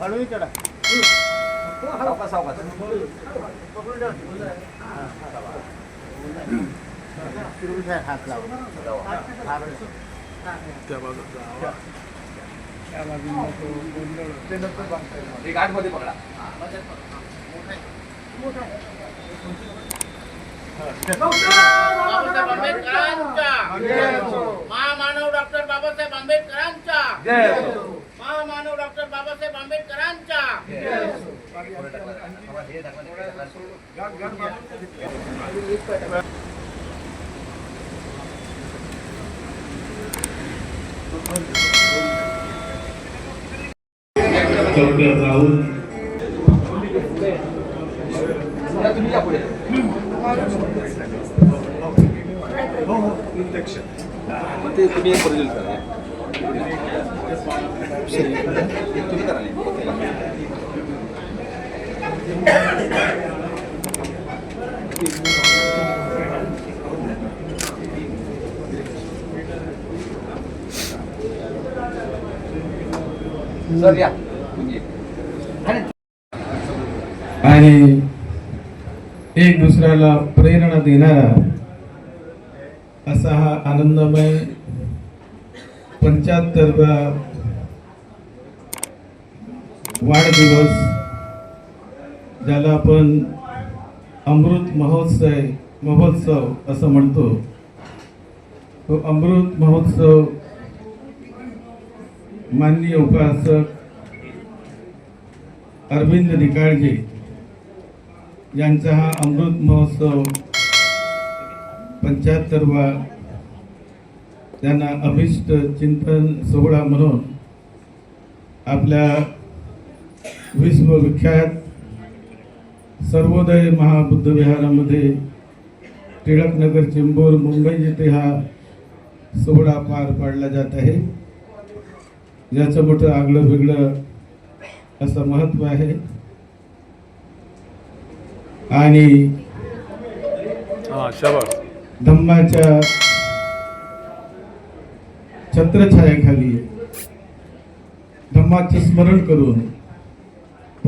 हळू इकडं सावकाश सावकाश फिरून घ्या, हात लावा एक पकडा बाबासाहेब आंबेडकरांचा महामानव हो. डॉक्टर बाबासाहेब जय हो. महामानव डॉक्टर बाबासाहेब आंबेडकरांच्या राहुल पुढे मग ते तुम्ही एक परिजन करा एक तुम्ही करा नाही सर या तुम्ही आणि एक दुसऱ्याला प्रेरणा देणारा असा हा आनंदमय पंच्याहत्तरव्या वाढदिवस ज्याला आपण अमृत महोत्सव महोत्सव असं म्हणतो. तो अमृत महोत्सव माननीय उपासक अरविंद निकाळजे यांचा हा अमृत महोत्सव पंच्याहत्तरवा त्यांना अभिष्ट चिंतन सोहळा म्हणून आपल्या विश्वविख्यात सर्वोदय महाबुद्ध विहारामध्ये टिळकनगर चेंबूर मुंबई येथे हा सोहळा पार पाडला जात आहे. याचं मोठं आगळं वेगळं असं महत्त्व आहे. आणि धम्माच्या छत्रछायाखाली धम्माचे स्मरण करून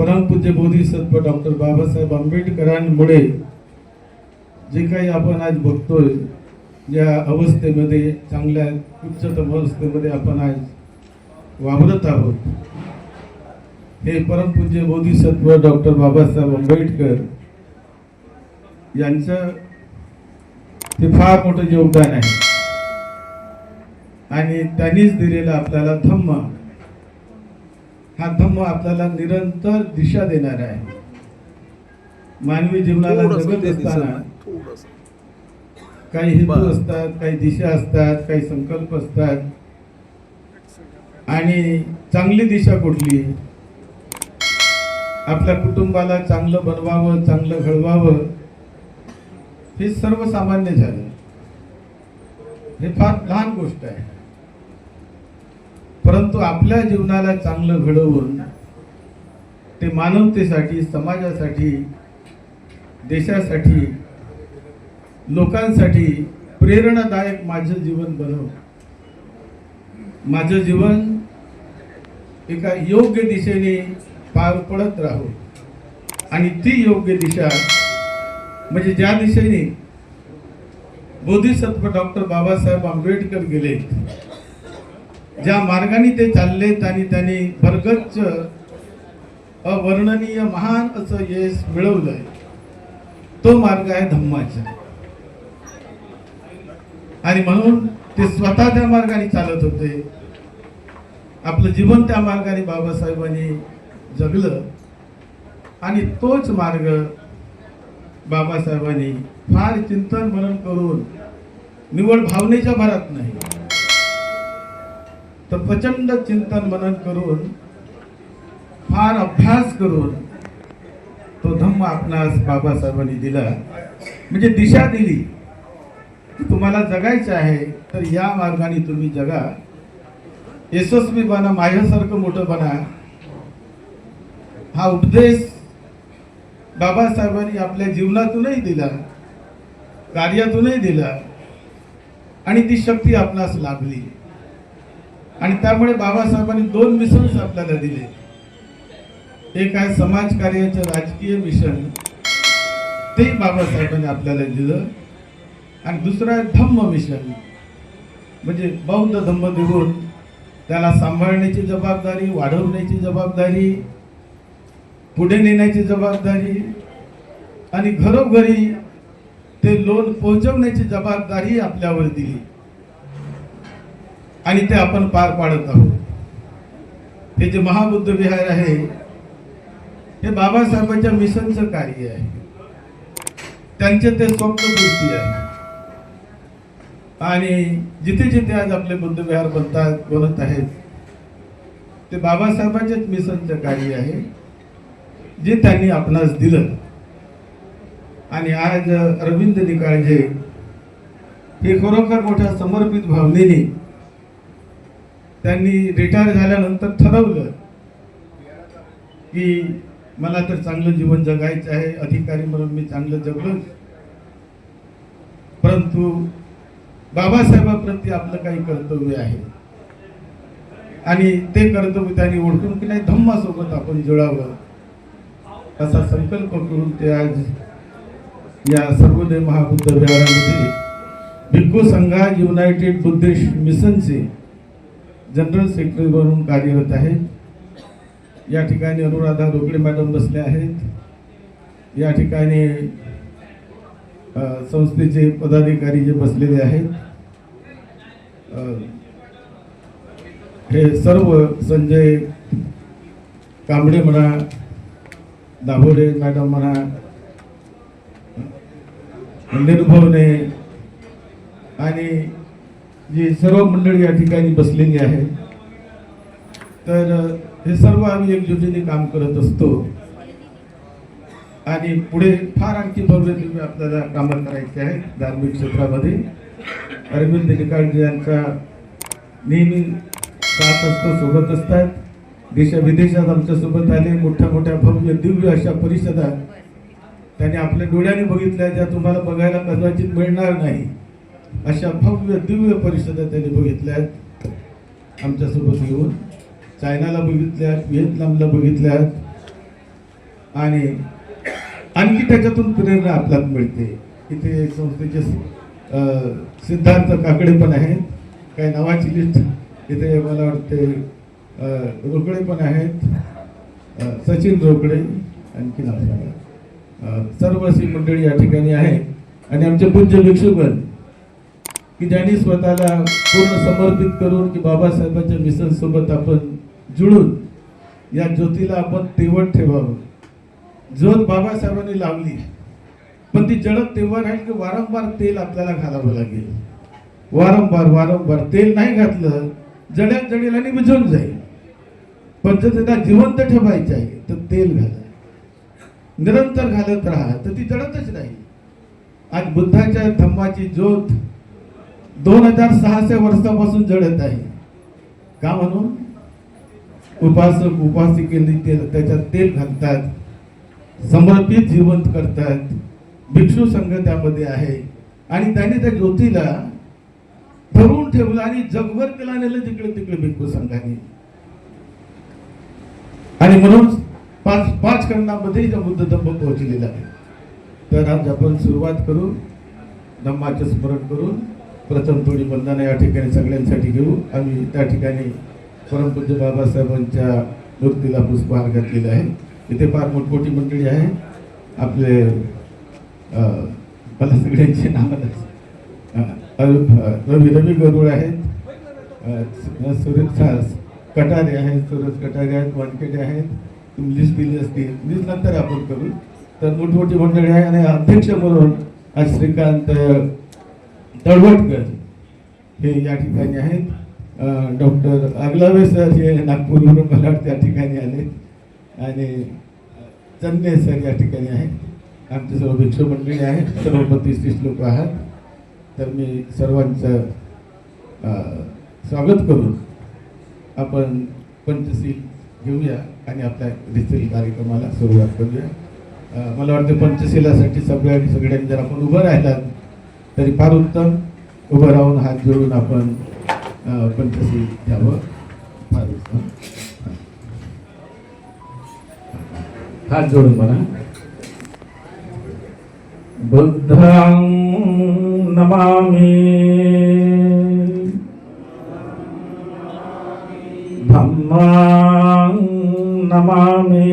परमपूज्य बोधिसत्व डॉक्टर बाबासाहेब आंबेडकरांमुळे जे काही आपण आज बघतोय या अवस्थेमध्ये चांगल्या उच्चतम अवस्थेमध्ये आपण आज वावरत आहोत. हे परमपूज्य बोधिसत्व डॉक्टर बाबासाहेब आंबेडकर यांचं ते फार मोठं योगदान आहे. आणि त्यांनीच दिलेलं आपल्याला धम्म हा धम्म आपल्याला निरंतर दिशा देणार आहे. मानवी जीवनाला जगत असताना काही हेतू असतात काही दिशा असतात काही संकल्प असतात. आणि चांगली दिशा कुठली? आपल्या कुटुंबाला चांगलं बनवावं चांगलं घडवावं हे सर्वसामान्य झालं. हे फार लहान गोष्ट आहे. परंतु आपल्या जीवनाला चांगलं घडवून ते मानवतेसाठी समाजासाठी देशासाठी लोकांसाठी प्रेरणादायक माझं जीवन बनव. माझं जीवन एका योग्य दिशेने पार पडत राहो. आणि ती योग्य दिशा म्हणजे ज्या दिशेने बोधिसत्व डॉक्टर बाबासाहेब आंबेडकर गेले ज्या मार्गाने ते चाललेत आणि त्यांनी भरगच्च अवर्णनीय महान असं यश मिळवलंय. तो मार्ग आहे धम्माचा. आणि म्हणून ते स्वतः त्या मार्गाने चालत होते. आपलं जीवन त्या मार्गाने बाबासाहेबांनी जगलं. आणि तोच मार्ग बाबासाहेबांनी फार चिंतन मनन करून निवड भावनेच्या भरात नाही. तर प्रचंड चिंतन मनन करून फार अभ्यास करून तो धम्म आपणास बाबासाहेबांनी दिला. म्हणजे दिशा दिली. की तुम्हाला जगायचं आहे तर या मार्गाने तुम्ही जगा. यशस्वी बना माझ्यासारखं मोठं बना. हा उपदेश बाबासाहेबांनी आपल्या जीवनातूनही दिला कार्यातूनही दिला. आणि ती शक्ती आपणास लाभली. आणि त्यामुळे बाबासाहेबांनी दोन मिशन्स आपल्याला दिले. एक आहे समाजकार्याचं राजकीय मिशन. ते बाबासाहेबांनी आपल्याला दिलं. आणि दुसरं आहे धम्म मिशन. म्हणजे बौद्ध धम्म देऊन त्याला सांभाळण्याची जबाबदारी वाढवण्याची जबाबदारी पुढे नेण्याची जबाबदारी आणि घरोघरी ते लोन पोहोचवण्याची जबाबदारी आपल्यावर दिली. आणि ते आपण पार पाडत आहोत. हे जे महाबुद्ध विहार आहे हे बाबासाहेबांच्या मिशनचं कार्य आहे. त्यांचे ते स्वप्नपूर्ती आहे आणि जिथे जिथे आज आपले बुद्ध विहार बनतात बनत आहेत ते बाबासाहेबांचेच मिशनचं कार्य आहे जे त्यांनी आपणास दिलं. आणि आज अरविंद निकाळजे हे खरोखर मोठ्या समर्पित भावनेने त्यांनी रिटायर झाल्यानंतर ठरवलं की मला तर चांगलं जीवन जगायचं आहे अधिकारी म्हणून मी चांगलं जगलोच परंतु बाबासाहेबांप्रती आपलं काही कर्तव्य आहे. आणि ते कर्तव्य त्यांनी ओळखून की नाही धम्मासोबत आपण जुळावं असा संकल्प करून ते आज या सर्वोदय महाबुद्ध विहारामध्ये भिक्खू संघा युनायटेड बुद्धिस्ट मिशनचे जनरल सेक्रेटरी म्हणून कार्यरत आहेत. या ठिकाणी अनुराधा रोकडे मॅडम बसले आहेत. या ठिकाणी संस्थेचे पदाधिकारी जे बसलेले आहेत. हे सर्व संजय कांबळे म्हणा दाभोडे मॅडम म्हणा निर्भवने आणि जी सर्व मंडळी या ठिकाणी बसलेली आहे तर हे सर्व आम्ही एकजुटीने काम करत असतो. आणि पुढे फार आणखी भव्य दिव्य आपल्याला कामं करायची आहेत धार्मिक क्षेत्रामध्ये. अरविंद निकाळजी यांचा नेहमी साथ असतो सोबत असतात. देशा विदेशात आमच्यासोबत आले मोठ्या मोठ्या भव्य दिव्य अशा परिषदा त्यांनी आपल्या डोळ्याने बघितल्या ज्या तुम्हाला बघायला कदाचित मिळणार नाही. अशा भव्य दिव्य परिषदा त्यांनी बघितल्यात. आमच्यासोबत येऊन चायनाला बघितल्यात व्हिएतनामला बघितल्यात. आणि आणखी त्याच्यातून प्रेरणा आपल्याला मिळते. इथे संस्थेचे सिद्धार्थ काकडे पण आहेत. काही नावाची लिस्ट इथे मला वाटते रोकडे पण आहेत. सचिन रोकडे आणखी नाव सर्व अशी मंडळी या ठिकाणी आहे आणि आमचे पूज्य भिक्षुगण की ज्यांनी स्वतःला पूर्ण समर्पित करून की बाबासाहेबांच्या मिशनसोबत आपण जुळून या ज्योतीला आपण तेवट ठेवावं. ज्योत बाबासाहेबांनी लावली. पण ती जळत तेव्हा राहील की वारंवार तेल आपल्याला घालावं लागेल. वारंवार वारंवार तेल नाही घातलं जड्यात जडेल आणि विझून जाईल. पण जर त्याला जिवंत ठेवायचं आहे तर तेल घाला. निरंतर घालत राहा तर ती जळतच नाही आज बुद्धाच्या धम्माची ज्योत दोन हजार सहाशे वर्षापासून जळत आहे. का म्हणून? उपासक उपासिकेने ते त्याच्यात तेल घालतात समर्पित जिवंत करतात. भिक्षू संघ त्यामध्ये आहे. आणि त्याने त्या ज्योतीला धरून ठेवलं आणि जगभर तिला नेलं तिकडे तिकडे भिक्षू संघाने. आणि म्हणून पाच पाच खंडामध्ये बुद्ध धम्म पोहोचलेला आहे. तर आज आपण सुरुवात करू. धम्माचे स्मरण करून प्रथम थोडी वंदना या ठिकाणी सगळ्यांसाठी घेऊ. आम्ही त्या ठिकाणी परमपूज्य बाबासाहेबांच्या मूर्तीला पुष्पहार घातलेला आहे. इथे फार मोठमोठी मंडळी आहे. आपले मला सगळ्यांची नावं रवी रवी गरुड आहेत. अं, सुरेश कटारे आहेत सुरज कटारे आहेत वानखेडे आहेत. तुम्ही लिस्ट दिली असती. लिस्ट नंतर आपण करू. तर मोठमोठी मंडळी आहे आणि अध्यक्ष म्हणून आज श्रीकांत तळवटकर हे या ठिकाणी आहेत. डॉक्टर अगलावे सर हे नागपूरवरून मला वाटतं त्या ठिकाणी आले. आणि चन्ने सर या ठिकाणी आहेत. आमचे सर्व भिक्षू मंडळी आहेत. सर्व बत्तीस तीस लोक आहात. तर मी सर्वांचं स्वागत करून आपण पंचशील घेऊया आणि आपल्या रिसेल कार्यक्रमाला सुरुवात करूया. मला वाटतं पंचशिलासाठी सगळ्या सगळ्यांनी जर आपण उभं राहिलात तरी फार उत्तम उभं राहून हात जोडून आपण अं, पण तशी घ्यावं फार हं. हात जोडून म्हणा बुद्धं नमामि धम्मां नमामि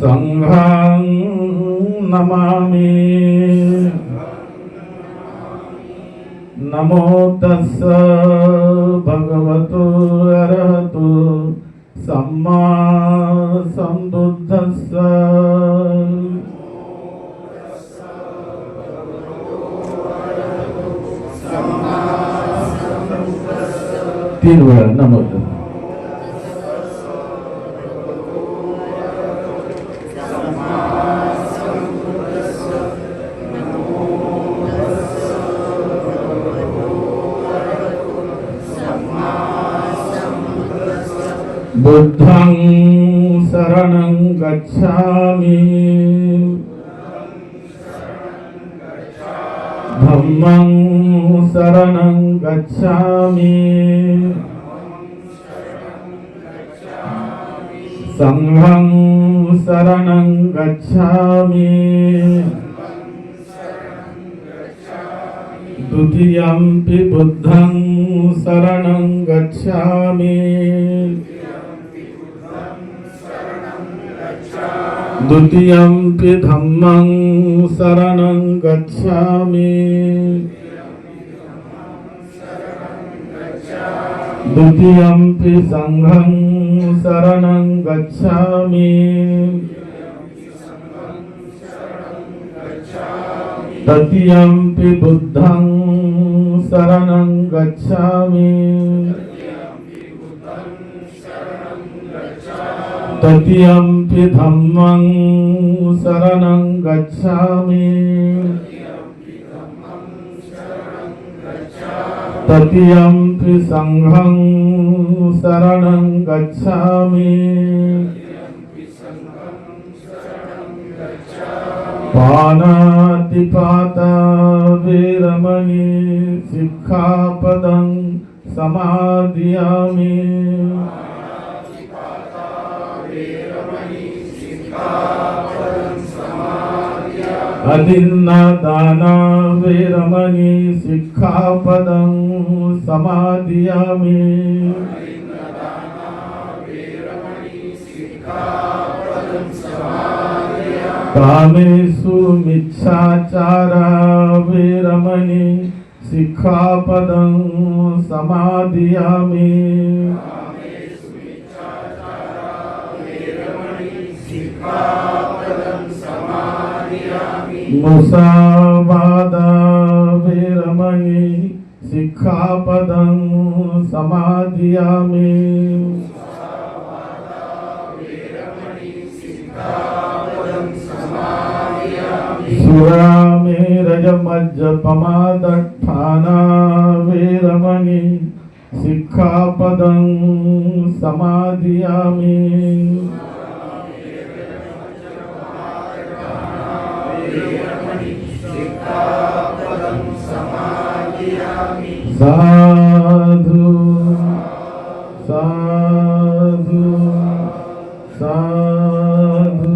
सङ्घां නමාමි නමෝ තස්ස භගවතු අරහතු සම්මා සම්බුද්දස්ස තිරුවන් නමෝ नमो तस्स. बुद्धं शरणं गच्छामि धम्मं शरणं गच्छामि सङ्घं शरणं गच्छामि द्वितीयम्पि बुद्धं शरणं गच्छामि द्वितीयं ते धम्मं शरणं गच्छामि। द्वितीयं द्वितीयम्पि सङ्घं शरणं गच्छामि। तृतीयम्पि बुद्धं शरणं गच्छामि। तृतीयम्पि धम्मं शरणं गच्छामि। तृतीयम्पि सङ्घं शरणं गच्छामि। पानातिपाता वीरमणि शिक्षापदं समादियामि अदिन्नदाना वीरमणि शिक्षापदं समादियामि कामेषु मिच्छाचारा वीरमणि शिक्षापदं समादियामि මුසාවාදා වේරමණී සික්ඛාපදං සමාදියාමි සුරාමේ රජමජ්ජ පමාදට්ඨානා වේරමණී සික්ඛාපදං සමාදියාමි साधु साधु साधु।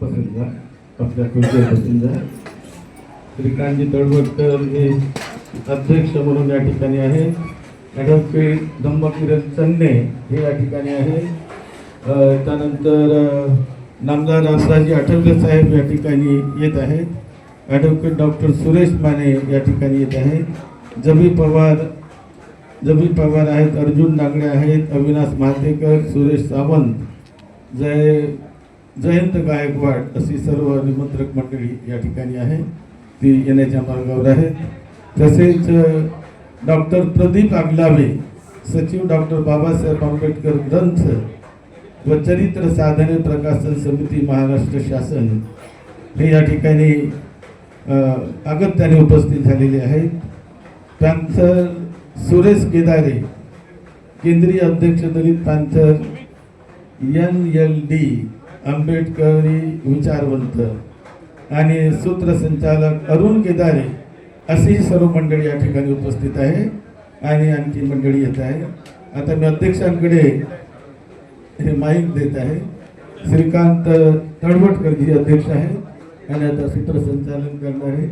बसून जा आपल्या खुर्चीवर बसून जा श्रीकांतजी तळवटकर हे अध्यक्ष म्हणून या ठिकाणी आहे. ॲडव्होकेट धम्मकिरण चन्ने हे या ठिकाणी आहे. त्यानंतर नामदार रामदासजी आठवले साहेब या ठिकाणी येत आहेत. ॲडव्होकेट डॉक्टर सुरेश माने या ठिकाणी येत आहेत. जबी पवार जबी पवार आहेत अर्जुन नागडे आहेत अविनाश महातेकर सुरेश सावंत जय जयंत गायकवाड अशी सर्व निमंत्रक मंडळी या ठिकाणी आहे ती येण्याच्या मार्गावर आहे तसेच डॉक्टर प्रदीप आगलावे सचिव डॉक्टर बाबासाहेब आंबेडकर ग्रंथ व चरित्र साधने प्रकाशन समिती महाराष्ट्र शासन हे या ठिकाणी अगत्याने उपस्थित झालेले आहेत. पॅन्थर सुरेश केदारे केंद्रीय अध्यक्ष Dalit panther N L D आंबेडकरी विचारवंत आणि सूत्रसंचालक अरुण केदारे अशी सर्व मंडळी या ठिकाणी उपस्थित आहे आणि आणखी मंडळी येत आहे आता मी अध्यक्षांकडे हे माहीत देत आहे. श्रीकांत तळवटकर जी अध्यक्ष आहे आणि आता सूत्रसंचालन करणारे